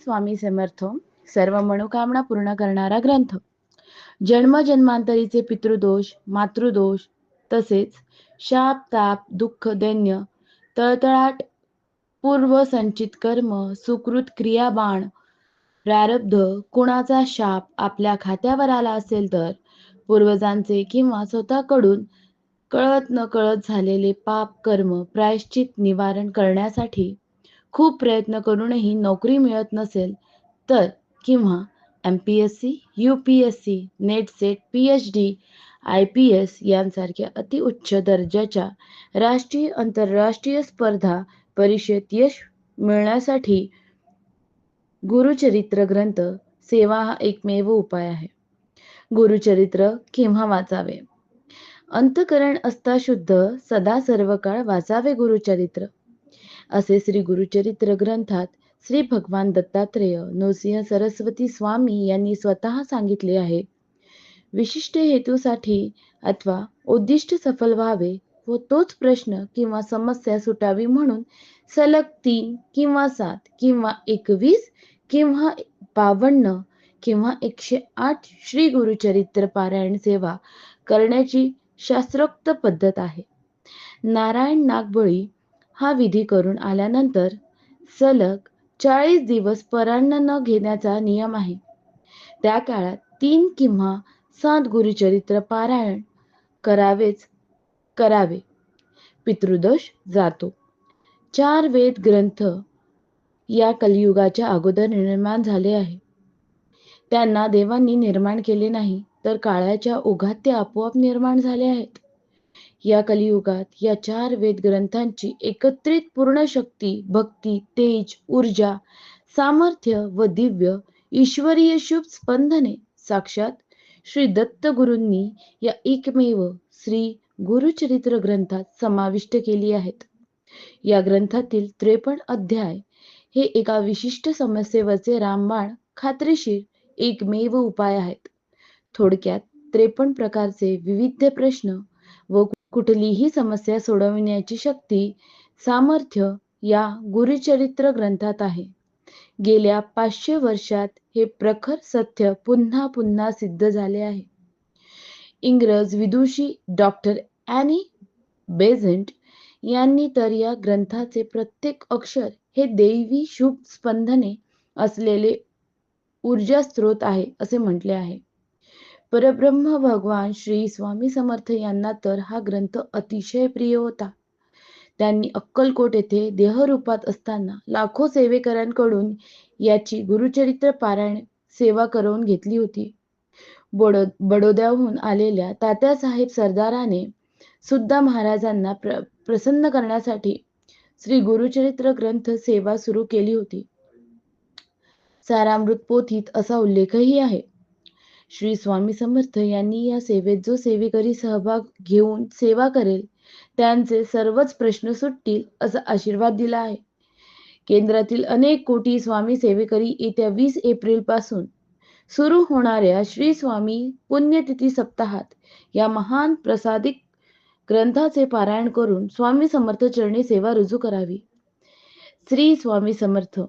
स्वामी समर्थ सर्व मनोकामना पूर्ण करणारा ग्रंथ. जन्म जन्मांतरीचे पितृदोष मातृदोष तसेच शाप ताप दुःख दैन्य तळतळाट पूर्व संचित कर्म सुकृत क्रिया बाण प्रारब्ध कुणाचा शाप आपल्या खात्यावर आला असेल तर पूर्वजांचे किंवा स्वतःकडून कळत न कळत झालेले पाप कर्म प्रायश्चित निवारण करण्यासाठी खूप प्रयत्न करूनही नोकरी मिळत नसेल तर किंवा M P S C U P S C NET SET P H D I P S यांसारख्या अतिउच्च दर्जाच्या राष्ट्रीय आंतरराष्ट्रीय स्पर्धा परीक्षेत यश मिळण्यासाठी गुरुचरित्र ग्रंथ सेवा हा एकमेव उपाय आहे. गुरुचरित्र केव्हा वाचावे? अंतकरण असता शुद्ध सदा सर्व काळ वाचावे गुरुचरित्र. असे श्री गुरुचरित्र ग्रंथात श्री भगवान दत्तात्रेय नृसिंह सरस्वती स्वामी यांनी स्वतः सांगितले आहे. विशिष्ट हेतूसाठी अथवा उद्दिष्ट सफल व्हावे व तोच प्रश्न किंवा समस्या सुटावी म्हणून सलग तीन किंवा सात किंवा एकवीस किंवा बावन्न किंवा एकशे आठ श्री गुरुचरित्र पारायण सेवा करण्याची शास्त्रोक्त पद्धत आहे. नारायण नागबळी हा विधी करून आल्यानंतर सलग चाळीस दिवस परान्न न घेण्याचा नियम आहे. त्या काळात तीन किंवा सात गुरुचरित्र पारायण करावेच करावे. पितृदोष जातो. चार वेद ग्रंथ या कलियुगाच्या अगोदर निर्माण झाले आहे. त्यांना देवांनी निर्माण केले नाही तर काळाच्या ओघात ते आपोआप निर्माण झाले आहेत. या कलियुगात या चार वेद ग्रंथांची एकत्रित पूर्ण शक्ती भक्ती तेज ऊर्जा सामर्थ्य व दिव्य ईश्वरीय शुभ स्पंदने साक्षात श्री दत्त गुरूंनी या एकमेव श्री गुरुचरित्र ग्रंथात समाविष्ट केली आहेत. या ग्रंथातील त्रेपन्न अध्याय हे एका विशिष्ट समस्येवरचे रामबाण खात्रीशीर एकमेव उपाय आहेत. थोडक्यात त्रेपन्न प्रकारचे विविध प्रश्न व कुठलीही समस्या सोडविण्याची शक्ती सामर्थ्य या गुरुचरित्र ग्रंथात आहे. गेल्या पाचशे वर्षात हे प्रखर सत्य पुन्हा पुन्हा सिद्ध झाले आहे. इंग्रज विदुषी डॉक्टर ॲनी बेझंट यांनी तर या ग्रंथाचे प्रत्येक अक्षर हे दैवी शुभ स्पंदने असलेले ऊर्जा स्रोत आहे असे म्हटले आहे. परब्रह्म भगवान श्री स्वामी समर्थ यांना तर हा ग्रंथ अतिशय प्रिय होता. त्यांनी अक्कलकोट येथे देहरूपात असताना लाखो सेवेकरांकडून याची गुरुचरित्र पारायण सेवा करून घेतली होती. बडो बडोद्याहून आलेल्या तात्यासाहेब सरदाराने सुद्धा महाराजांना प्र प्रसन्न करण्यासाठी श्री गुरुचरित्र ग्रंथ सेवा सुरू केली होती. सारामृत पोथीत असा उल्लेखही आहे. श्री स्वामी समर्थ यांनी या सेवेत जो सेवेकरी सहभाग घेऊन सेवा करेल त्यांचे सर्वच प्रश्न सुटतील असा आशीर्वाद दिला आहे. केंद्रातील अनेक कोटी स्वामी सेवेकरी येत्या वीस एप्रिलपासून सुरू होणाऱ्या श्री स्वामी पुण्यतिथी सप्ताहात या महान प्रसादिक ग्रंथाचे पारायण करून स्वामी समर्थ चरणी सेवा रुजू करावी. श्री स्वामी समर्थ